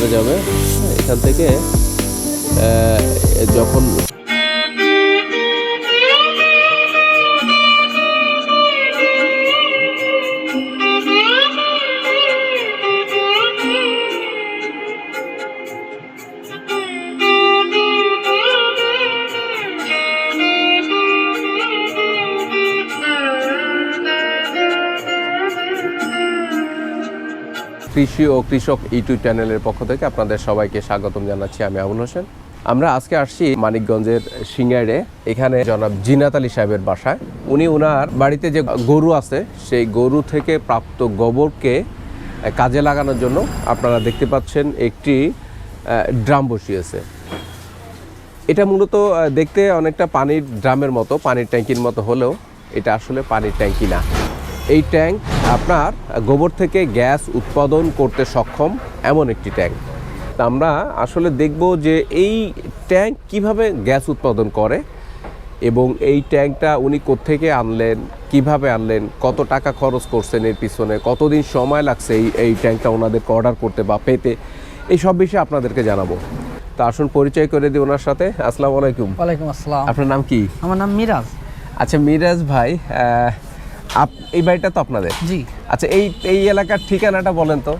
চলে যাবে। এখান থেকে যখন কৃষি ও কৃষক ইউটিউব চ্যানেলের পক্ষ থেকে আপনাদের সবাইকে স্বাগতম জানাচ্ছি আমি আবুল হোসেন। আমরা আজকে আসছি মানিকগঞ্জের সিঙ্গারে এখানে জনাব জিনাত আলী সাহেবের বাসায়। উনি ওনার বাড়িতে যে গরু আছে, সেই গরু থেকে প্রাপ্ত গোবরকে কাজে লাগানোর জন্য আপনারা দেখতে পাচ্ছেন একটি ড্রাম বসিয়েছে। এটা মূলত দেখতে অনেকটা পানির ড্রামের মতো, পানির ট্যাঙ্কির মতো হলেও এটা আসলে পানির ট্যাঙ্কি না। এই ট্যাঙ্ক আপনার গোবর থেকে গ্যাস উৎপাদন করতে সক্ষম এমন একটি ট্যাঙ্ক। তা আমরা আসলে দেখব যে এই ট্যাঙ্ক কীভাবে গ্যাস উৎপাদন করে এবং এই ট্যাঙ্কটা উনি কোত্থেকে আনলেন কীভাবে আনলেন কত টাকা খরচ করছেন এর পিছনে কতদিন সময় লাগছে এই এই ট্যাঙ্কটা ওনাদেরকে অর্ডার করতে বা পেতে এই সব বিষয়ে আপনাদেরকে জানাব। তা আসুন পরিচয় করে দিই ওনার সাথে। আসসালামু আলাইকুম। ওয়ালাইকুম আসসালাম। আপনার নাম কি? আমার নাম মিরাজ। আচ্ছা মিরাজ ভাই এই বাড়িটা তো আপনাদের? জি। আচ্ছা এই এই এলাকার ঠিকানাটা বলেন তো।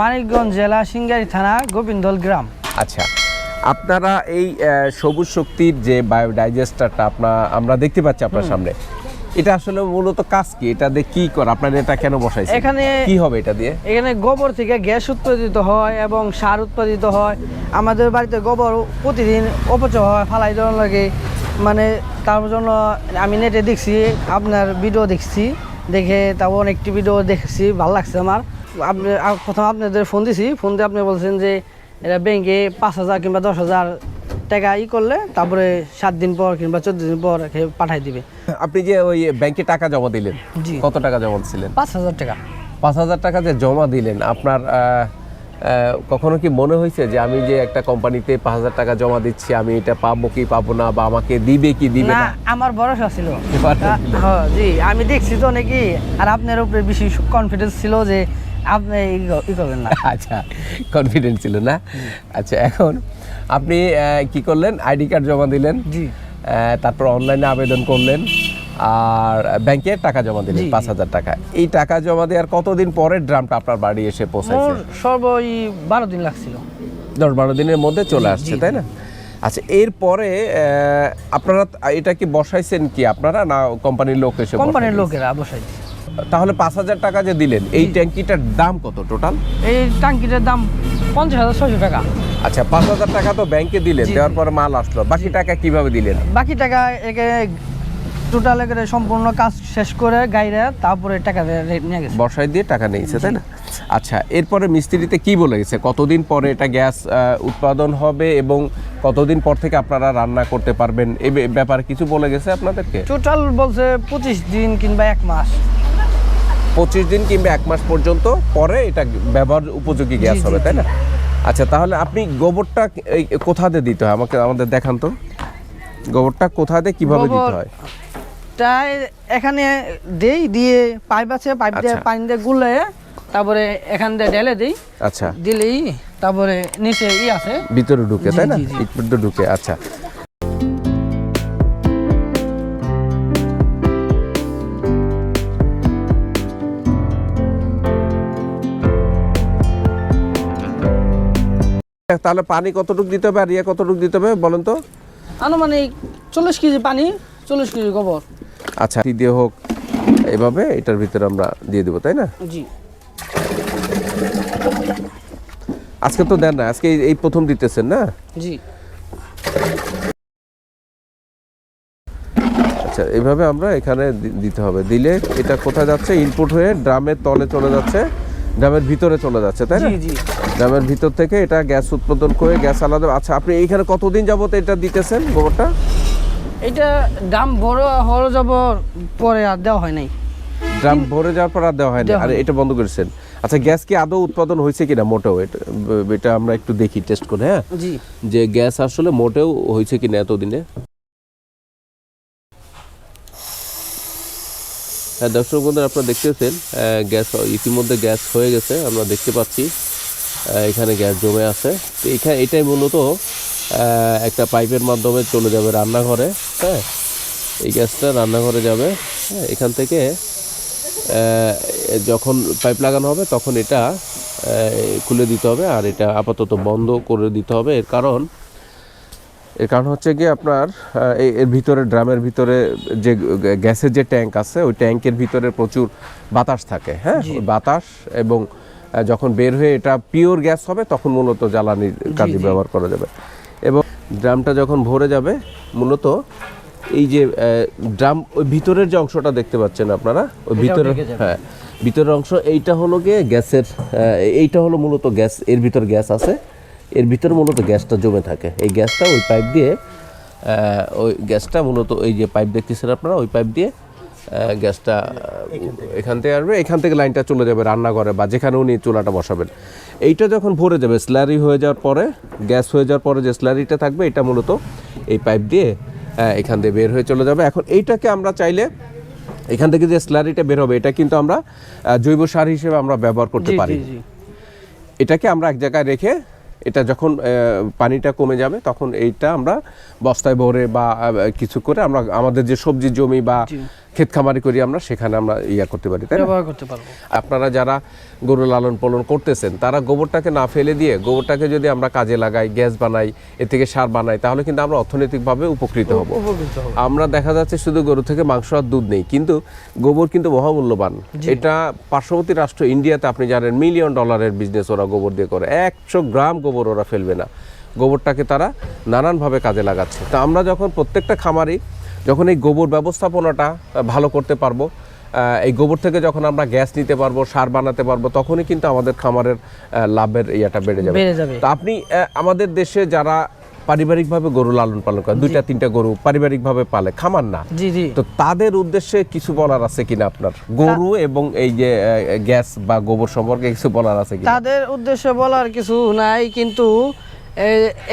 মানিকগঞ্জ জেলা সিঙ্গারি থানা গোবিন্দল গ্রাম। আচ্ছা আপনারা এই সবুজ শক্তির যে বায়োডাইজেস্টারটা আপনার আমরা দেখতে পাচ্ছি আপনার সামনে এটা আসলে মূলত কাজ কি? এটা দিয়ে কি করে? আপনার এটা কেন বসাইছেন? এখানে কি হবে এটা দিয়ে? এখানে গোবর থেকে গ্যাস উৎপাদিত হয় এবং সার উৎপাদিত হয়। আমাদের বাড়িতে গোবর প্রতিদিন অপচয় হয় ফালাই দেওয়ার লাগে। মানে তার জন্য আমি নেটে দেখছি আপনার ভিডিও দেখছি দেখে তাও অনেকটি ভিডিও দেখছি ভালো লাগছে আমার। আপনি প্রথম আপনাদের ফোন দিছি ফোন দিয়ে আপনি বলছেন যে এটা ব্যাংকে পাঁচ হাজার কিংবা দশ হাজার টাকা ই করলে তারপরে সাত দিন পর কিংবা চোদ্দ দিন পর পাঠাই দিবে। আপনি যে ওই ব্যাংকে টাকা জমা দিলেন কত টাকা জমা দিছিলেন? পাঁচ হাজার টাকা। পাঁচ হাজার টাকা যে জমা দিলেন আপনার কখনো কি মনে হয়েছে যে আমি যে একটা কোম্পানিতে পাঁচ হাজার টাকা জমা দিচ্ছি আমি এটা পাবো কি পাবো না বা আমাকে দিবে কি দিবে না আমার ভরসা ছিল। হ্যাঁ, জি আমি দেখছি তো নাকি আর আপনার উপরে বেশি কনফিডেন্স ছিল যে আপনি ই করবেন না। আচ্ছা কনফিডেন্ট ছিল না? আচ্ছা এখন আপনি কি করলেন? আইডি কার্ড জমা দিলেন। জি। তারপর অনলাইনে আবেদন করলেন। আর ব্যাংকে টাকা জমা দিলেন পাঁচ হাজার টাকা। এই টাকা জমা দেওয়ার কতদিন পরে ড্রামটা আপনার বাড়ি এসে পৌঁছাইছে? সর্ব বারো দিন লাগছিল। দশ বারো দিনের মধ্যে চলে আসছে তাই না? আচ্ছা এরপরে আপনারা এটা কি বসাইছেন কি আপনারা না কোম্পানির লোক এসে কোম্পানির লোকেরা বসাই তাহলে পাঁচ হাজার টাকা যে দিলেন এই ট্যাঙ্কিটার দাম কত টোটাল? এই ট্যাঙ্কিটার দাম পঞ্চাশ হাজার ছয়শো টাকা। আচ্ছা পাঁচ হাজার টাকা তো ব্যাংকে দিলেন দেওয়ার পর মাল আসলো বাকি টাকা কীভাবে দিলেন? বাকি টাকা একে টোটাল করে সম্পূর্ণ কাজ শেষ করে গাইরা তারপরে টাকা দিয়ে নিয়ে গেছে। বর্ষায় দিয়ে টাকা নিয়েছে তাই না? আচ্ছা এরপরে মিস্ত্রিতে কি বলে গেছে? কতদিন পরে এটা গ্যাস উৎপাদন হবে এবং কতদিন পর থেকে আপনারা রান্না করতে পারবেন? এই বে- ব্যাপারে কিছু বলে গেছে আপনাদেরকে? টোটাল বলছে পঁচিশ দিন কিংবা এক মাস। পঁচিশ দিন কিংবা এক মাস পর্যন্ত পরে এটা ব্যবহার উপযোগী গ্যাস হবে তাই না? আচ্ছা তাহলে আপনি গোবরটা কোথাতে দিতে হয়? আমাকে আমাদের দেখান তো। গোবরটা কোথাতে কীভাবে দিতে হয়? তাই এখানে দেই দিয়ে পাইপ আছে পাইপ দিয়ে আচ্ছা। পানি দিয়ে গুলে তারপরে এখান দিয়ে ঢেলে দিই। আচ্ছা। দিলেই তারপরে নিচে ই আছে। ভিতরে ঢুকে তাই না। ভিতরে ঢুকে আচ্ছা। তাহলে পানি কতটুকু দিতে হবে আর ইয়ে কতটুকু দিতে হবে বলেন তো? আনুমানিক চল্লিশ কেজি পানি চল্লিশ কেজি গোবর। আচ্ছা দিয়ে হোক এভাবে এটার ভিতরে আমরা দিয়ে দেবো তাই না? জি। আজকে তো দেন না আজকে এই- প্রথম দিতেছেন না? জি। আচ্ছা এইভাবে আমরা এখানে দিতে হবে। দিলে এটা কোথায় যাচ্ছে? ইনপুট হয়ে ড্রামের তলে চলে যাচ্ছে ড্রামের ভিতরে চলে যাচ্ছে তাই না? ড্রামের ভিতর থেকে এটা গ্যাস উৎপাদন করে গ্যাস আলাদা আচ্ছা আপনি এইখানে কতদিন যাবত এটা দিতেছেন গোবরটা? এটা দাম বড় হওয়ার যাব পরে আর দেওয়া হয় নাই। ড্রাম ভরে যাওয়ার পর আর দেওয়া হয়নি আর এটা বন্ধ করেছেন। আচ্ছা গ্যাস কি আদৌ উৎপাদন হয়েছে কিনা মোটেও? এটা এটা আমরা একটু দেখি টেস্ট করে হ্যাঁ? জি। যে গ্যাস আসলে মোটেও হয়েছে কিনা এতদিনে? হ্যাঁ দর্শক বন্ধুরা আপনারা দেখতেছেন গ্যাস ইতিমধ্যে গ্যাস হয়ে গেছে আমরা দেখতে পাচ্ছি এখানে গ্যাস জমে আছে। তো এখানে এটাই মূলত একটা পাইপের মাধ্যমে চলে যাবে রান্নাঘরে। হ্যাঁ এই গ্যাসটা রান্নাঘরে যাবে। হ্যাঁ এখান থেকে যখন পাইপ লাগানো হবে তখন এটা খুলে দিতে হবে আর এটা আপাতত বন্ধ করে দিতে হবে। এর কারণ এর কারণ হচ্ছে কি আপনার এর ভিতরে ড্রামের ভিতরে যে গ্যাসের যে ট্যাঙ্ক আছে ওই ট্যাঙ্কের ভিতরে প্রচুর বাতাস থাকে। হ্যাঁ বাতাস এবং যখন বের হয়ে এটা পিওর গ্যাস হবে তখন মূলত জ্বালানির কাজে ব্যবহার করা যাবে। ড্রামটা যখন ভরে যাবে মূলত এই যে ড্রাম ওই ভিতরের যে অংশটা দেখতে পাচ্ছেন আপনারা ওই ভিতরের ভিতরে হ্যাঁ ভিতরের অংশ এইটা হলো গিয়ে গ্যাসের এইটা হলো মূলত গ্যাস এর ভিতর গ্যাস আছে এর ভিতর মূলত গ্যাসটা জমে থাকে। এই গ্যাসটা ওই পাইপ দিয়ে ওই গ্যাসটা মূলত এই যে পাইপ দেখতেছেন আপনারা ওই পাইপ দিয়ে গ্যাসটা এখান থেকে। আসবে এখান থেকে লাইনটা চলে যাবে রান্নাঘরে বা যেখানে উনি চুলাটা বসাবেন। এইটা যখন ভরে যাবে স্ল্যারি হয়ে যাওয়ার পরে গ্যাস হয়ে যাওয়ার পরে যে স্ল্যারিটা থাকবে এটা মূলত এই পাইপ দিয়ে এখান দিয়ে বের হয়ে চলে যাবে। এখন এইটাকে আমরা চাইলে এখান থেকে যে স্ল্যারিটা বের হবে এটা কিন্তু আমরা জৈব সার হিসেবে আমরা ব্যবহার করতে পারি। এটাকে আমরা এক জায়গায় রেখে এটা যখন পানিটা কমে যাবে তখন এইটা আমরা বস্তায় ভরে বা কিছু করে আমরা আমাদের যে সবজি জমি বা। ক্ষেত খামারি করি আমরা সেখানে আমরা ইয়া করতে পারি তাই না? ব্যবহার করতে পারব। আপনারা যারা গরু লালন পালন করতেছেন তারা গোবরটাকে না ফেলে দিয়ে গোবরটাকে যদি আমরা কাজে লাগাই গ্যাস বানাই এ থেকে সার বানাই তাহলে কিন্তু আমরা অর্থনৈতিকভাবে উপকৃত হব। আমরা দেখা যাচ্ছে শুধু গরু থেকে মাংস আর দুধ নেই কিন্তু গোবর কিন্তু মহামূল্যবান। এটা পার্শ্ববর্তী রাষ্ট্র ইন্ডিয়াতে আপনি জানেন মিলিয়ন ডলারের বিজনেস ওরা গোবর দিয়ে করে একশো গ্রাম গোবর ওরা ফেলবে না। গোবরটাকে তারা নানানভাবে কাজে লাগাচ্ছে। তা আমরা যখন প্রত্যেকটা খামারি যখন এই গোবর ব্যবস্থাপনাটা ভালো করতে পারব এই গোবর থেকে যখন আমরা গ্যাস নিতে পারব সার বানাতে পারব তখনই কিন্তু আমাদের খামারের লাভের ইয়েটা বেড়ে যাবে। তো আপনি আমাদের দেশে যারা পারিবারিকভাবে গরু লালন পালন করে দুইটা তিনটা গরু পারিবারিকভাবে পালে খামার না। জি জি। তো তাদের উদ্দেশ্যে কিছু বলার আছে কিনা আপনার? গরু এবং এই যে গ্যাস বা গোবর সম্পর্কে কিছু বলার আছে কিনা? তাদের উদ্দেশ্যে বলার কিছু নাই কিন্তু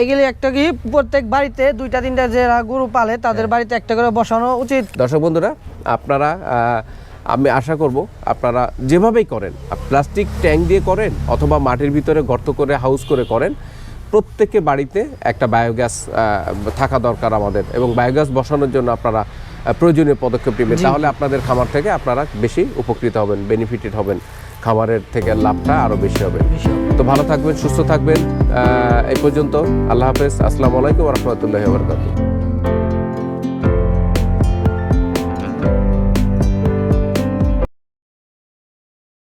এগুলি একটা কি প্রত্যেক বাড়িতে দুইটা তিনটা যারা গরু পালে তাদের বাড়িতে একটা করে বসানো উচিত। দর্শক বন্ধুরা আপনারা আমি আশা করব আপনারা যেভাবেই করেন প্লাস্টিক ট্যাঙ্ক দিয়ে করেন অথবা মাটির ভিতরে গর্ত করে হাউস করে করেন প্রত্যেকে বাড়িতে একটা বায়োগ্যাস থাকা দরকার আমাদের এবং বায়োগ্যাস বসানোর জন্য আপনারা প্রয়োজনীয় পদক্ষেপ নেবেন। তাহলে আপনাদের খামার থেকে আপনারা বেশি উপকৃত হবেন বেনিফিটেড হবেন। খামারের থেকে লাভটা আরও বেশি হবে। তো ভালো থাকবেন সুস্থ থাকবেন। আহ, এই পর্যন্ত আল্লাহ হাফেজ। আসসালামু আলাইকুম রহমতুল্লাহ বরকাত